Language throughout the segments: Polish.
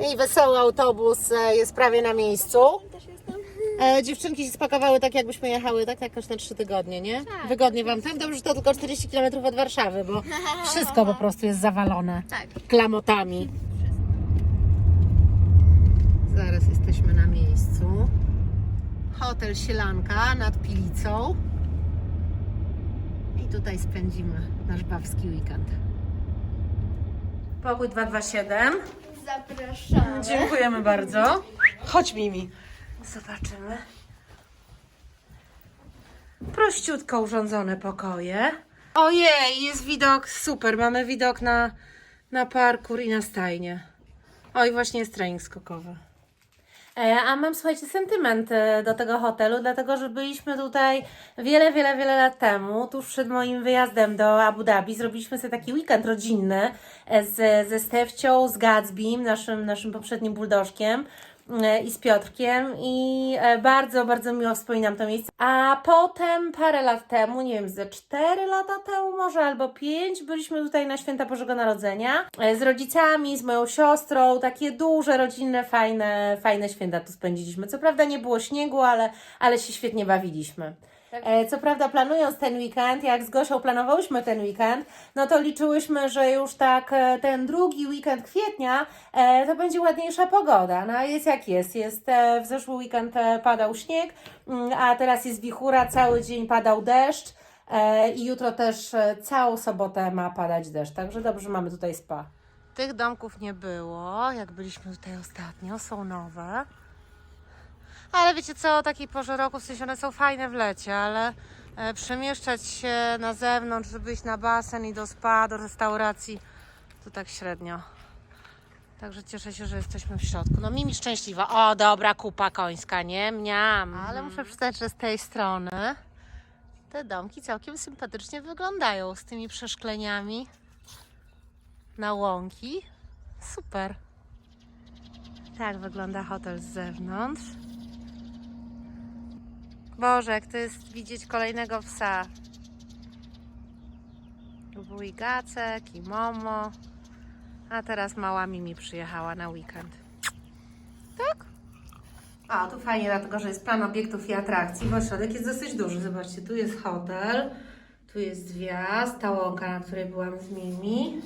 I wesoły autobus e, jest prawie na miejscu. Też jestem. E, dziewczynki się spakowały tak, jakbyśmy jechały tak, tak na trzy tygodnie, nie? Tak. Wygodnie Wam tak? Dobrze, że to tylko 40 km od Warszawy, bo wszystko po prostu jest zawalone Tak. klamotami. Zaraz jesteśmy na miejscu. Hotel Sielanka nad Pilicą. I tutaj spędzimy nasz bawski weekend. Pokój 227. Zapraszamy. Dziękujemy bardzo. Chodź Mimi. Zobaczymy. Prościutko urządzone pokoje. Ojej, jest widok super. Mamy widok na, na parkour i na stajnię. Oj, właśnie jest trening skokowy. E, A mam, słuchajcie, sentyment e, do tego hotelu, dlatego że byliśmy tutaj wiele, wiele, wiele lat temu, tuż przed moim wyjazdem do Abu Dhabi. Zrobiliśmy sobie taki weekend rodzinny e, z, ze Stefcią, z Gatsbym, naszym, naszym poprzednim buldożkiem i z Piotrkiem i e, bardzo, bardzo miło wspominam to miejsce. A potem parę lat temu, nie wiem, ze 4 lata temu może albo 5, byliśmy tutaj na święta Bożego Narodzenia e, z rodzicami, z moją siostrą, takie duże, rodzinne, fajne, fajne święta tu spędziliśmy. Co prawda nie było śniegu, ale, ale się świetnie bawiliśmy. E, Co prawda planując ten weekend, jak z Gosią planowałyśmy ten weekend, no to liczyłyśmy, że już tak e, ten drugi weekend kwietnia e, to będzie ładniejsza pogoda. No a jest jak jest. jest w zeszły weekend padał śnieg, mm, a teraz jest wichura, cały dzień padał deszcz i jutro też całą sobotę ma padać deszcz. Także dobrze, mamy tutaj spa. Tych domków nie było, jak byliśmy tutaj ostatnio, są nowe. Ale wiecie co, o takiej porze roku, w sensie one są fajne w lecie, ale e, przemieszczać się na zewnątrz, żeby iść na basen i do spa, do restauracji, to tak średnio. Także cieszę się, że jesteśmy w środku. No Mimi szczęśliwa. O, dobra kupa końska, nie? Mniam. Ale muszę przyznać, że z tej strony te domki całkiem sympatycznie wyglądają z tymi przeszkleniami na łąki. Super. Tak wygląda hotel z zewnątrz. Boże, jak to jest widzieć kolejnego psa. I Gacek, i Momo. A teraz mała Mimi przyjechała na weekend. Tak? A, tu fajnie, dlatego że jest plan obiektów i atrakcji, bo środek jest dosyć duży. Zobaczcie, tu jest hotel, tu jest wjazd, ta łąka, na której byłam z Mimi.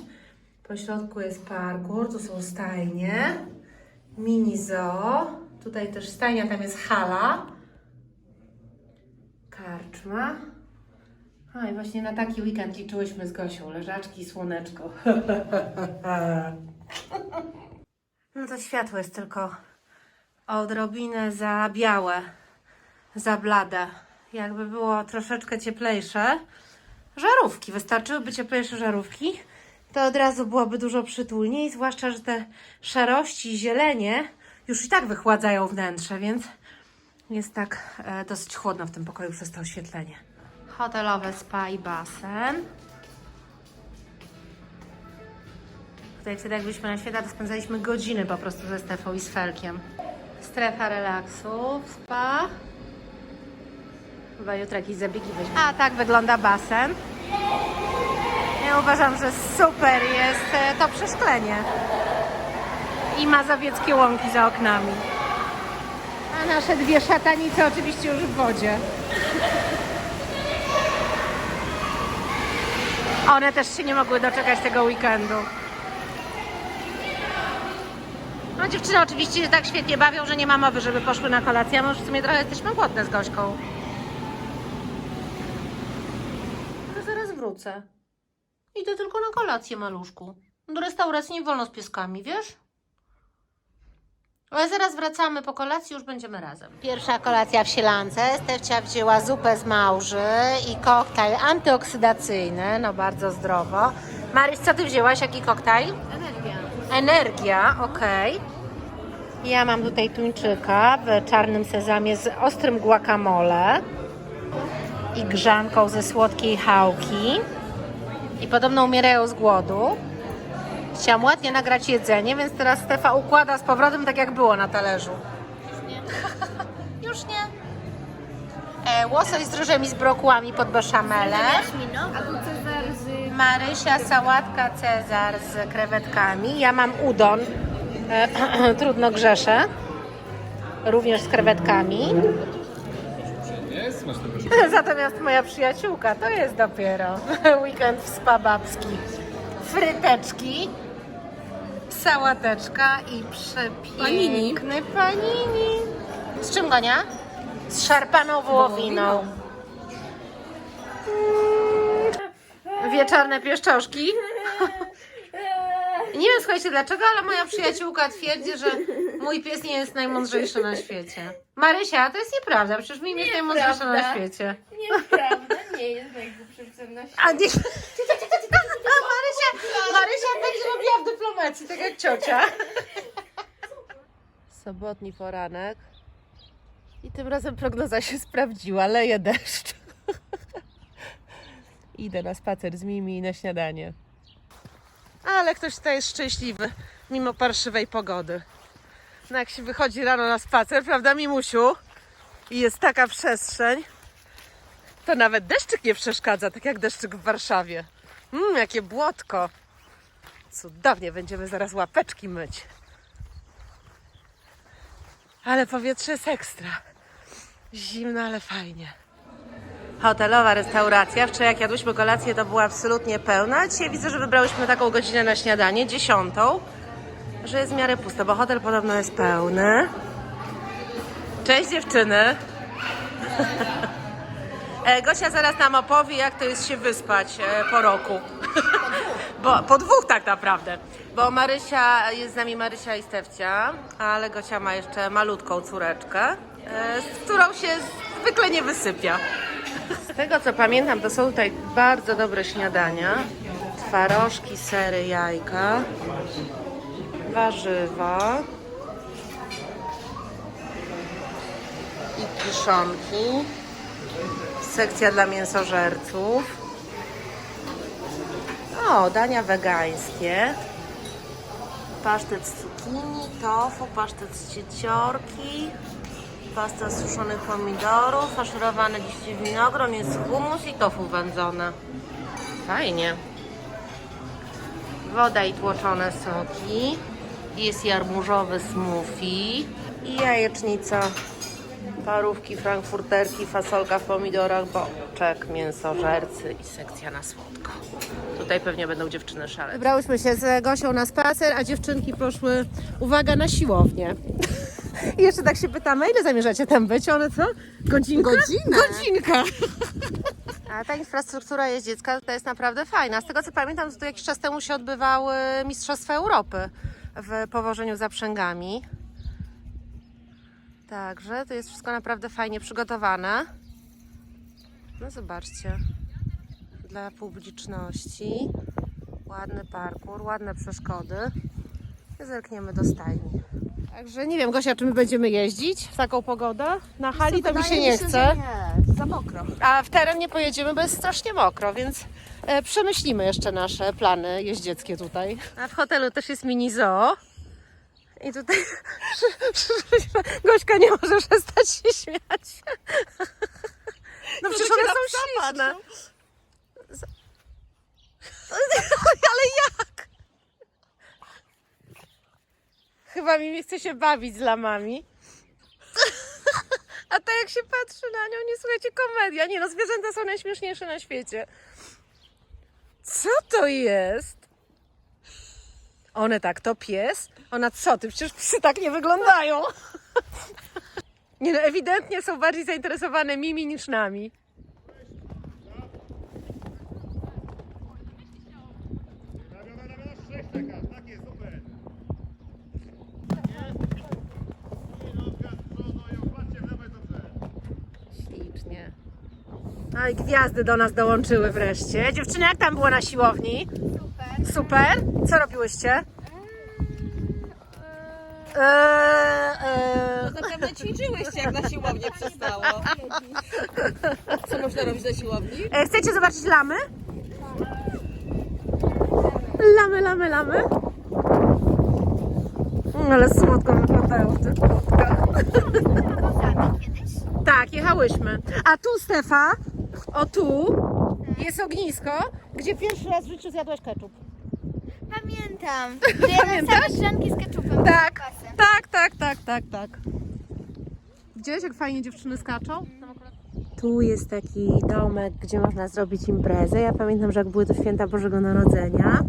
Po środku jest parkour, tu są stajnie, mini zoo. Tutaj też stajnia, tam jest hala. Karczma. A i właśnie na taki weekend liczyłyśmy z Gosią. Leżaczki słoneczko. No to światło jest tylko odrobinę za białe, za blade. Jakby było troszeczkę cieplejsze. Żarówki, wystarczyłyby cieplejsze żarówki, to od razu byłoby dużo przytulniej, zwłaszcza, że te szarości i zielenie już i tak wychładzają wnętrze, więc jest tak e, dosyć chłodno w tym pokoju przez to oświetlenie. Hotelowe spa i basen. Tutaj wtedy jak byliśmy na święta, to spędzaliśmy godziny po prostu ze Stefą i z Felkiem. Strefa relaksu, spa. Chyba jutro jakieś zabiegi weźmiemy. A tak wygląda basen. Ja uważam, że super jest e, to przeszklenie. I mazowieckie łąki za oknami. Nasze dwie szatanice oczywiście już w wodzie. One też się nie mogły doczekać tego weekendu. No dziewczyny oczywiście się tak świetnie bawią, że nie ma mowy, żeby poszły na kolację, a może w sumie trochę jesteśmy głodne z Gośką. Ale zaraz wrócę. Idę tylko na kolację, maluszku. Do restauracji nie wolno z pieskami, wiesz? Ale zaraz wracamy po kolacji, już będziemy razem. Pierwsza kolacja w Sielance. Stefcia wzięła zupę z małży i koktajl antyoksydacyjny, no bardzo zdrowo. Maryś, co ty wzięłaś? Jaki koktajl? Energia. Energia, okej. Ja mam tutaj tuńczyka w czarnym sezamie z ostrym guacamole i grzanką ze słodkiej chałki. I podobno umierają z głodu. Chciałam ładnie nagrać jedzenie, więc teraz Stefa układa z powrotem tak jak było na talerzu. Już nie. E, łosoś z ryżem i z brokułami pod beszamelem. Marysia, sałatka Cezar z krewetkami. Ja mam udon E, trudno grzeszę. Również z krewetkami. Nie, Natomiast moja przyjaciółka to jest dopiero weekend w spa babski. Fryteczki, sałateczka i przepiękny panini. Z czym gonia? Z szarpaną wołowiną. Mm. Wieczorne pieszczoszki. Nie wiem, słuchajcie dlaczego, ale moja przyjaciółka twierdzi, że mój pies nie jest najmądrzejszy na świecie. Marysia, to jest nieprawda, przecież mi jest najmądrzejszy na świecie. Nieprawda, nie jest najgłupszym psem na świecie. A nie... robiła w dyplomacji, tak jak ciocia. Sobotni poranek. I tym razem prognoza się sprawdziła, leje deszcz. Idę na spacer z Mimi i na śniadanie. Ale ktoś tutaj jest szczęśliwy, mimo parszywej pogody. No jak się wychodzi rano na spacer, prawda Mimusiu? I jest taka przestrzeń, to nawet deszczyk nie przeszkadza, tak jak deszczyk w Warszawie. Mmm, jakie błotko. Cudownie, będziemy zaraz łapeczki myć. Ale powietrze jest ekstra. Zimno, ale fajnie. Hotelowa restauracja. Wczoraj jak jadłyśmy kolację, to była absolutnie pełna. Dzisiaj widzę, że wybrałyśmy taką godzinę na śniadanie, dziesiątą, że jest w miarę pusto, bo hotel podobno jest pełny. Cześć dziewczyny. E, Gosia zaraz nam opowie, jak to jest się wyspać e, po roku. Bo, po dwóch tak naprawdę. Bo Marysia, jest z nami Marysia i Stefcia, ale Gosia ma jeszcze malutką córeczkę, e, z którą się zwykle nie wysypia. Z tego co pamiętam, to są tutaj bardzo dobre śniadania. Twarożki, sery, jajka, warzywa i kiszonki. Sekcja dla mięsożerców. O, dania wegańskie. Pasztet z cukinii, tofu, pasztet z cieciorki, pasta z suszonych pomidorów, faszerowane liście winogron, jest humus i tofu wędzone. Fajnie. Woda i tłoczone soki. Jest jarmużowy smoothie i jajecznica Parówki, frankfurterki, fasolka w pomidorach, boczek, mięsożercy i sekcja na słodko. Tutaj pewnie będą dziewczyny szaleć. Wybrałyśmy się z Gosią na spacer, a dziewczynki poszły, uwaga, na siłownię. I jeszcze tak się pytamy, ile zamierzacie tam być? One co? Godzinkę? Godzinę. Godzinka. A ta infrastruktura jeździecka to jest naprawdę fajna. Z tego co pamiętam, to tu jakiś czas temu się odbywały Mistrzostwa Europy w powożeniu zaprzęgami. Także to jest wszystko naprawdę fajnie przygotowane. No zobaczcie. Dla publiczności. Ładny parkour, ładne przeszkody. I Zerkniemy do stajni. Także nie wiem, Gosia, czy my będziemy jeździć w taką pogodę? Na hali to mi się nie chce. Nie, za mokro. A w teren nie pojedziemy, bo jest strasznie mokro, więc e, przemyślimy jeszcze nasze plany jeździeckie tutaj. A w hotelu też jest mini zoo. I tutaj Gośka nie może przestać się śmiać. No przecież one są śliczne. Ale jak? Chyba mi chce się bawić z lamami. A tak jak się patrzy na nią, nie słuchajcie, komedia. Nie no, zwierzęta są najśmieszniejsze na świecie. Co to jest? One tak, to pies? Ona co ty? Przecież psy tak nie wyglądają. Nie no, ewidentnie są bardziej zainteresowane Mimi niż nami. No i gwiazdy do nas dołączyły wreszcie. Dziewczyny, jak tam było na siłowni? Super. Super. Co robiłyście? Eee, eee, Zapewne ćwiczyłyście, jak na siłownię przestało. Co można robić na siłowni? e, chcecie zobaczyć lamy? Lamy, lamy, lamy. Mm, Ale słodko wyglądają w tych kurtkach. Tak, jechałyśmy. A tu, Stefa, o tu, jest ognisko, gdzie pierwszy raz w życiu zjadłaś ketchup. pamiętam. Że jadłam same grzanki z ketchupem. Tak, kwasem. tak, tak, tak, tak, tak. Widziałeś, jak fajnie dziewczyny skaczą? Tu jest taki domek, gdzie można zrobić imprezę. Ja pamiętam, że jak były to święta Bożego Narodzenia,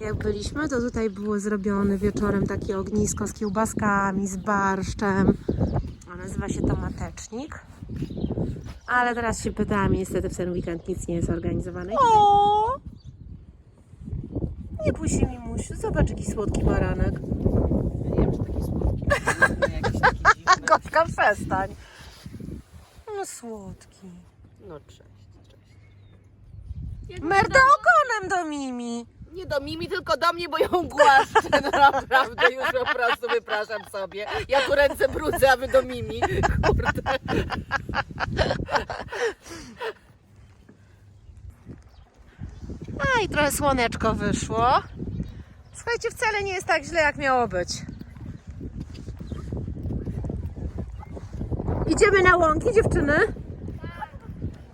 jak byliśmy, to tutaj było zrobione wieczorem takie ognisko z kiełbaskami, z barszczem. A nazywa się to matecznik. Ale teraz się pytałam i niestety w ten weekend nic nie jest organizowane. O! Nie bój się, Mimuś. Zobacz, jaki słodki baranek. Ja nie wiem, czy taki słodki. Jakiś taki dziwny. Gośka, przestań. No słodki. No cześć, cześć. Merda ogonem do Mimi. Nie do Mimi, tylko do mnie, bo ją głaszczę. No naprawdę, już po prostu wypraszam sobie. Ja tu ręce brudzę, a wy do Mimi. Kurde. A i trochę słoneczko wyszło. Słuchajcie, wcale nie jest tak źle, jak miało być. Idziemy na łąki, dziewczyny?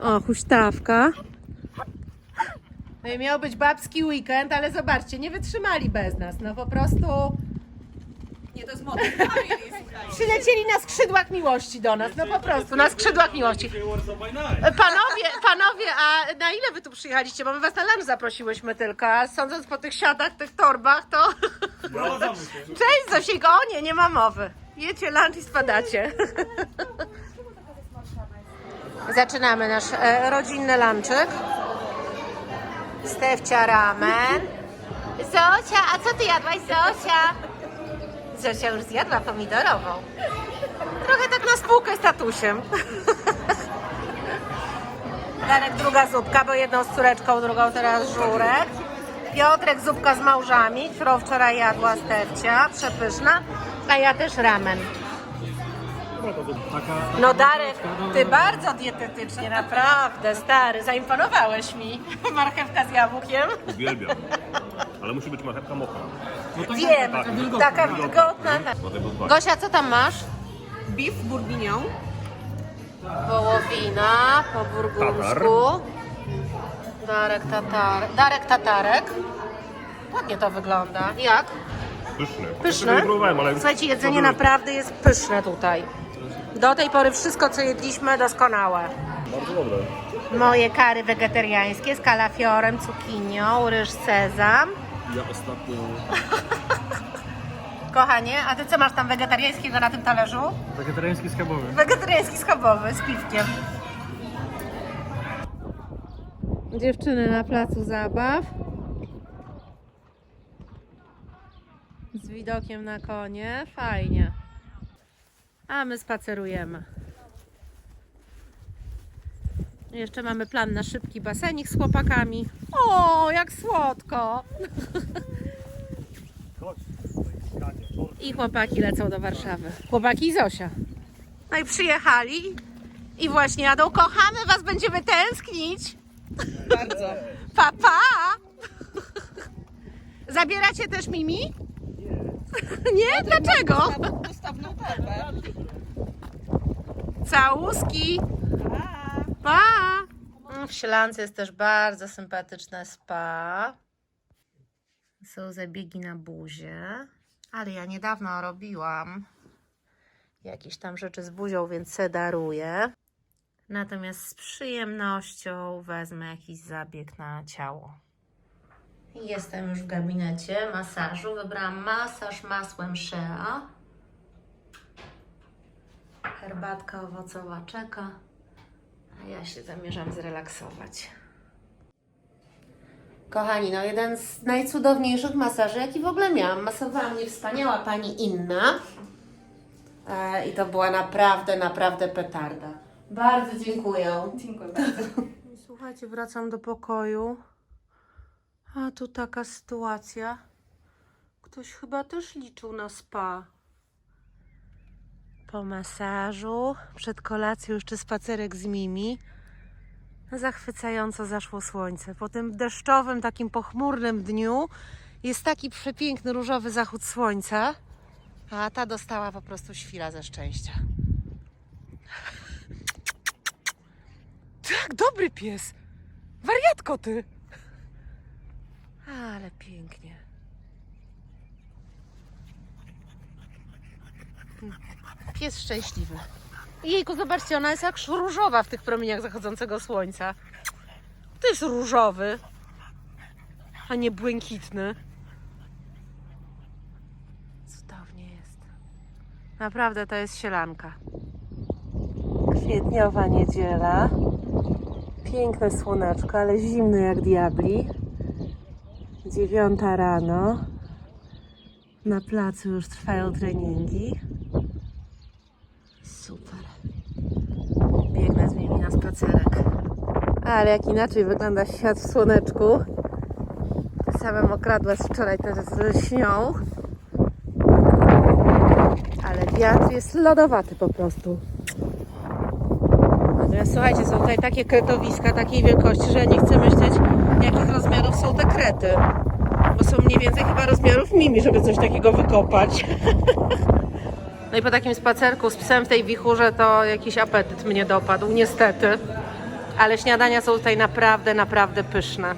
O, huśtawka. No i miał być babski weekend, ale zobaczcie, nie wytrzymali bez nas. No po prostu Nie, to jest słuchaj. przylecieli na skrzydłach miłości do nas. No po prostu, na skrzydłach miłości. Panowie, panowie, a na ile wy tu przyjechaliście? Bo my was na lunch zaprosiłyśmy tylko, a sądząc po tych siatach, tych torbach, to... Cześć Zosiko, o nie, nie ma mowy. Jecie lunch i spadacie. Zaczynamy nasz e, rodzinny lunczyk. Stefcia ramen. Zosia, a co ty jadłaś, Zosia? Zosia już zjadła pomidorową. Trochę tak na spółkę z tatusiem. Darek druga zupka, bo jedną z córeczką, drugą teraz żurek. Piotrek zupka z małżami, którą wczoraj jadła Stefcia, przepyszna. A ja też ramen. No Darek, ty bardzo dietetycznie, naprawdę, stary, zaimponowałeś mi. Marchewka z jabłkiem. Uwielbiam. Ale musi być marchewka mokra. Wiem, taka wilgotna. Dlatego dwa. Gosia, co tam masz? Beef bourguignon. Wołowina po burgundku. Darek tatar. Darek tatarek. Ładnie to wygląda. Jak? Pyszne? Tego nie próbowałem, ale... Słuchajcie, jedzenie naprawdę jest pyszne tutaj. Do tej pory wszystko, co jedliśmy, doskonałe. Bardzo dobre. Moje kary wegetariańskie z kalafiorem, cukinią, ryż sezam. Ja ostatnio... Kochanie, a ty co masz tam wegetariańskiego na tym talerzu? Wegetariański schabowy. Wegetariański schabowy z piwkiem. Dziewczyny na placu zabaw. Z widokiem na konie. Fajnie. A my spacerujemy. Jeszcze mamy plan na szybki basenik z chłopakami. O, jak słodko! I chłopaki lecą do Warszawy. Chłopaki i Zosia. No i przyjechali i właśnie jadą. Kochamy was, będziemy tęsknić. Bardzo. Papa! Pa. Zabieracie też Mimi? Nie. Nie? Dlaczego? Dostawną torbę. Całuski. Pa! W Ślance jest też bardzo sympatyczne spa. Są zabiegi na buzie. Ale ja niedawno robiłam jakieś tam rzeczy z buzią, więc se daruję. Natomiast z przyjemnością wezmę jakiś zabieg na ciało. Jestem już w gabinecie masażu. Wybrałam masaż masłem Shea. Herbatka owocowa czeka, a ja się zamierzam zrelaksować. Kochani, no jeden z najcudowniejszych masaży, jaki w ogóle miałam. Masowała mnie wspaniała pani Inna. E, I to była naprawdę, naprawdę petarda. Bardzo dziękuję. Dziękuję bardzo. Słuchajcie, wracam do pokoju. A tu taka sytuacja. Ktoś chyba też liczył na spa po masażu, przed kolacją jeszcze spacerek z Mimi. Zachwycająco zaszło słońce. Po tym deszczowym, takim pochmurnym dniu jest taki przepiękny różowy zachód słońca, a ta dostała po prostu świla ze szczęścia. Tak, dobry pies! Wariatko ty! Ale pięknie. Hmm. Pies szczęśliwy. Jejku, zobaczcie, ona jest jak różowa w tych promieniach zachodzącego słońca. To jest różowy, a nie błękitny. Cudownie jest. Naprawdę to jest sielanka. Kwietniowa niedziela. Piękne słoneczko, ale zimno jak diabli. Dziewiąta rano. Na placu już trwają treningi. Super. Biegnę z nimi na spacerek. Ale jak inaczej wygląda świat w słoneczku. Te same mokradła z wczoraj teraz lśnią. Ale wiatr jest lodowaty po prostu. Natomiast słuchajcie, są tutaj takie kretowiska takiej wielkości, że nie chcę myśleć, jakich rozmiarów są te krety. Bo są mniej więcej chyba rozmiarów mimi, żeby coś takiego wykopać. No i po takim spacerku z psem w tej wichurze to jakiś apetyt mnie dopadł, niestety. Ale śniadania są tutaj naprawdę, naprawdę pyszne.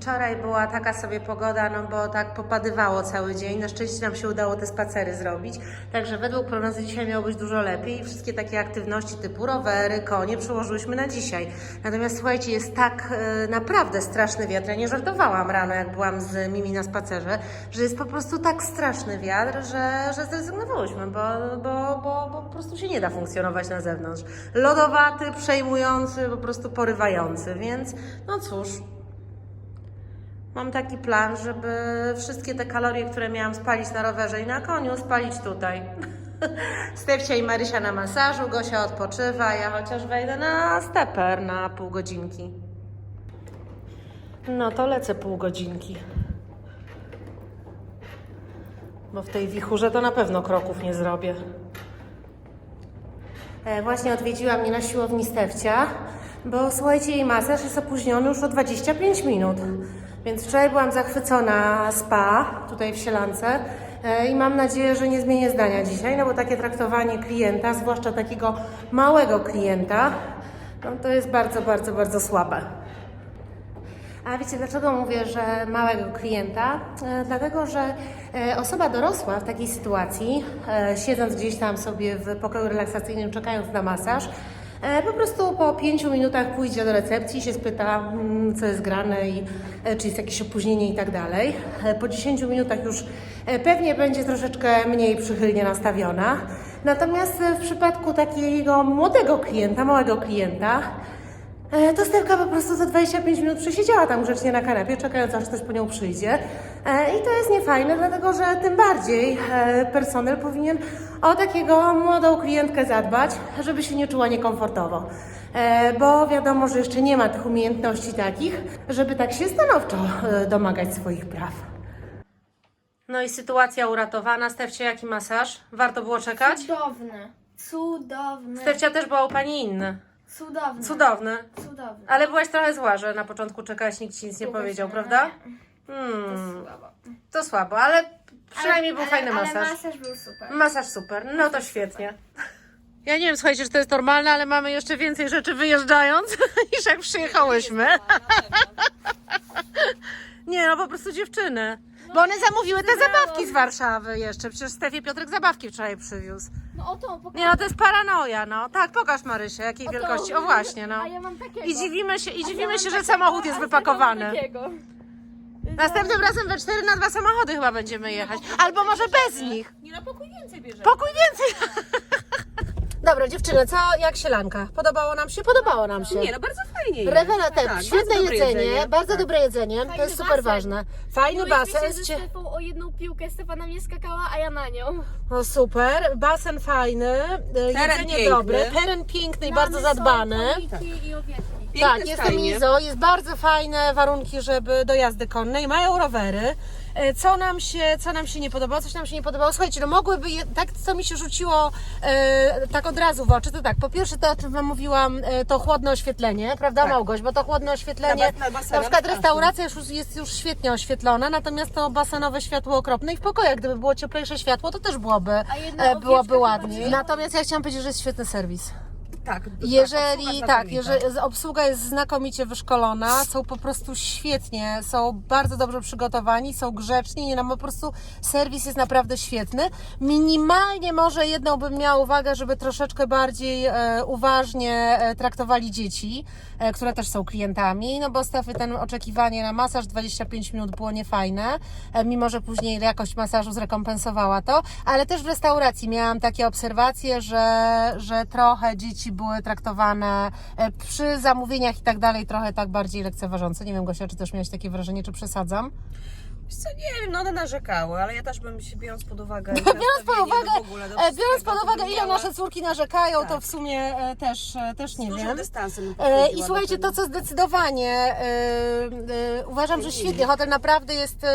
Wczoraj była taka sobie pogoda, no bo tak popadywało cały dzień. Na szczęście nam się udało te spacery zrobić. Także według prognozy dzisiaj miało być dużo lepiej i wszystkie takie aktywności typu rowery, konie przełożyłyśmy na dzisiaj. Natomiast słuchajcie, jest tak e, naprawdę straszny wiatr. Ja nie żartowałam rano, jak byłam z Mimi na spacerze, że jest po prostu tak straszny wiatr, że, że zrezygnowałyśmy, bo, bo, bo, bo po prostu się nie da funkcjonować na zewnątrz. Lodowaty, przejmujący, po prostu porywający, więc no cóż, Mam taki plan, żeby wszystkie te kalorie, które miałam spalić na rowerze i na koniu, spalić tutaj. Stefcia i Marysia na masażu, Gosia odpoczywa, ja chociaż wejdę na steper na pół godzinki. No to lecę pół godzinki. Bo w tej wichurze to na pewno kroków nie zrobię. E, Właśnie odwiedziła mnie na siłowni Stefcia, bo słuchajcie, jej masaż jest opóźniony już o 25 minut. Więc wczoraj byłam zachwycona spa tutaj w Sielance e, i mam nadzieję, że nie zmienię zdania dzisiaj, no bo takie traktowanie klienta, zwłaszcza takiego małego klienta, no to jest bardzo, bardzo, bardzo słabe. A wiecie dlaczego mówię, że małego klienta? E, dlatego, że e, osoba dorosła w takiej sytuacji, siedząc gdzieś tam sobie w pokoju relaksacyjnym, czekając na masaż, po prostu po pięciu minutach pójdzie do recepcji się spyta, mm, co jest grane i e, czy jest jakieś opóźnienie i tak dalej. E, Po 10 minutach już e, pewnie będzie troszeczkę mniej przychylnie nastawiona. Natomiast e, w przypadku takiego młodego klienta, małego klienta, E, To Stefka po prostu za 25 minut przesiedziała tam grzecznie na kanapie, czekając aż ktoś po nią przyjdzie. E, I to jest niefajne, dlatego że tym bardziej e, personel powinien o takiego młodą klientkę zadbać, żeby się nie czuła niekomfortowo. E, Bo wiadomo, że jeszcze nie ma tych umiejętności takich, żeby tak się stanowczo domagać swoich praw. No i sytuacja uratowana. Stefcie, jaki masaż? Warto było czekać? Cudowny. Cudowny. Stefcia też była u pani inny. Cudowny. Cudowny. Cudowny. Ale byłaś trochę zła, że na początku czekałaś, nikt ci nic nie powiedział, prawda? nie. Hmm, Słabo. to słabo, ale przynajmniej był ale, fajny ale masaż. masaż był super. Masaż super, no to świetnie. Ja nie wiem, słuchajcie, czy to jest normalne, ale mamy jeszcze więcej rzeczy wyjeżdżając niż jak przyjechałyśmy. Nie, no po prostu dziewczyny. Bo one zamówiły te zabawki z Warszawy jeszcze. Przecież Stefie Piotrek zabawki wczoraj przywiózł. No o to. Nie no, to jest paranoja, no. Tak, pokaż Marysie, jakiej O to. wielkości. O właśnie, no. A ja mam takiego. I dziwimy się, i dziwimy się, że samochód jest a wypakowany. mam takiego. Następnym razem we cztery na dwa samochody chyba będziemy jechać. Albo może bez nich. Nie na pokój więcej bierze. Pokój więcej. Dobra, dziewczyny, co, jak sielanka? Podobało nam się? Podobało nam się. Nie, no bardzo fajnie jest. Rewelatem, Tak, świetne bardzo dobre jedzenie, jedzenie. bardzo Tak. dobre jedzenie, to jest super basen. ważne. Fajny basen, jest cie... O jedną piłkę, Stefa na mnie skakała, a ja na nią. no super, basen fajny, e, jedzenie piękny. dobre, teren piękny i bardzo zadbany. i. Piękne tak, jest stajnie. Mizo, jest bardzo fajne warunki, żeby do jazdy konnej, mają rowery. E, Co nam się, co nam się nie podobało, coś nam się nie podobało. Słuchajcie, no mogłyby, tak co mi się rzuciło e, tak od razu w oczy, to tak, po pierwsze to, o czym Wam mówiłam, e, to chłodne oświetlenie, prawda Tak. Małgoś? Bo to chłodne oświetlenie, Na na przykład straszne. restauracja już jest już świetnie oświetlona, natomiast to basenowe światło okropne i w pokojach, gdyby było cieplejsze światło, to też byłoby, e, byłoby ładniej. Natomiast ja chciałam powiedzieć, że jest świetny serwis. Tak. Jeżeli tak, jeżeli obsługa jest znakomicie wyszkolona, są po prostu świetnie, są bardzo dobrze przygotowani, są grzeczni, nie, no po prostu serwis jest naprawdę świetny. Minimalnie może jedną bym miała uwagę, żeby troszeczkę bardziej e, uważnie e, traktowali dzieci, e, które też są klientami, no bo Stefy ten oczekiwanie na masaż 25 minut było niefajne, e, mimo że później jakość masażu zrekompensowała to, ale też w restauracji miałam takie obserwacje, że, że trochę dzieci były traktowane e, przy zamówieniach i tak dalej, trochę tak bardziej lekceważąco. Nie wiem, Gosia, czy też miałeś takie wrażenie, czy przesadzam? Co, nie wiem, no one narzekały, ale ja też bym się biorąc pod uwagę. Biorąc pod uwagę, Biorąc pod to uwagę, ile nasze córki narzekają, to Tak. w sumie e, też, też nie wiem. dystansem I słuchajcie, to co zdecydowanie uważam, że świetnie. Hotel naprawdę jest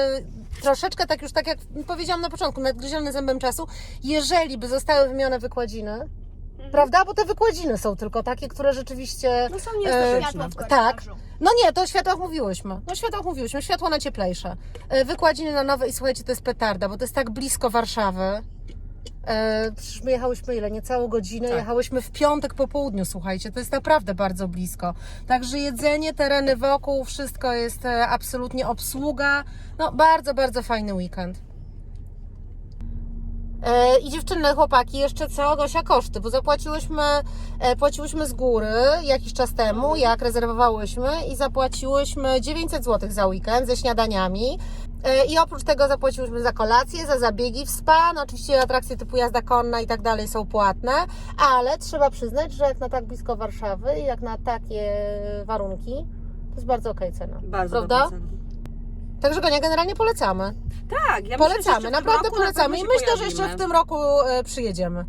troszeczkę tak już tak jak powiedziałam na początku, nadgryziony zębem czasu. Jeżeli by zostały wymienione wykładziny, prawda? Bo te wykładziny są tylko takie, które rzeczywiście. No są E, nieestetyczne. W tak. No nie, to o światłach mówiłyśmy. No światłach mówiłyśmy, światło na cieplejsze. E, Wykładziny na nowe i słuchajcie, to jest petarda, bo to jest tak blisko Warszawy. E, przecież my jechałyśmy ile? Niecałą godzinę. Tak. Jechałyśmy w piątek po południu, słuchajcie. To jest naprawdę bardzo blisko. Także jedzenie, tereny wokół, wszystko jest e, absolutnie obsługa. No bardzo, bardzo fajny weekend. E, I dziewczyny, chłopaki, jeszcze co? Gosia, koszty, bo zapłaciłyśmy, e, płaciłyśmy z góry jakiś czas temu, jak rezerwowałyśmy i zapłaciłyśmy 900 zł za weekend ze śniadaniami. E, I oprócz tego zapłaciłyśmy za kolację, za zabiegi w spa. No oczywiście atrakcje typu jazda konna i tak dalej są płatne, ale trzeba przyznać, że jak na tak blisko Warszawy jak na takie warunki, to jest bardzo okej cena. Bardzo Prawda? dobra cena. Także Gonia, generalnie polecamy. Tak, ja myślę, że Polecamy, jeszcze w tym naprawdę roku na polecamy. I pewno się myślę, że jeszcze w pojawimy. tym roku e, przyjedziemy.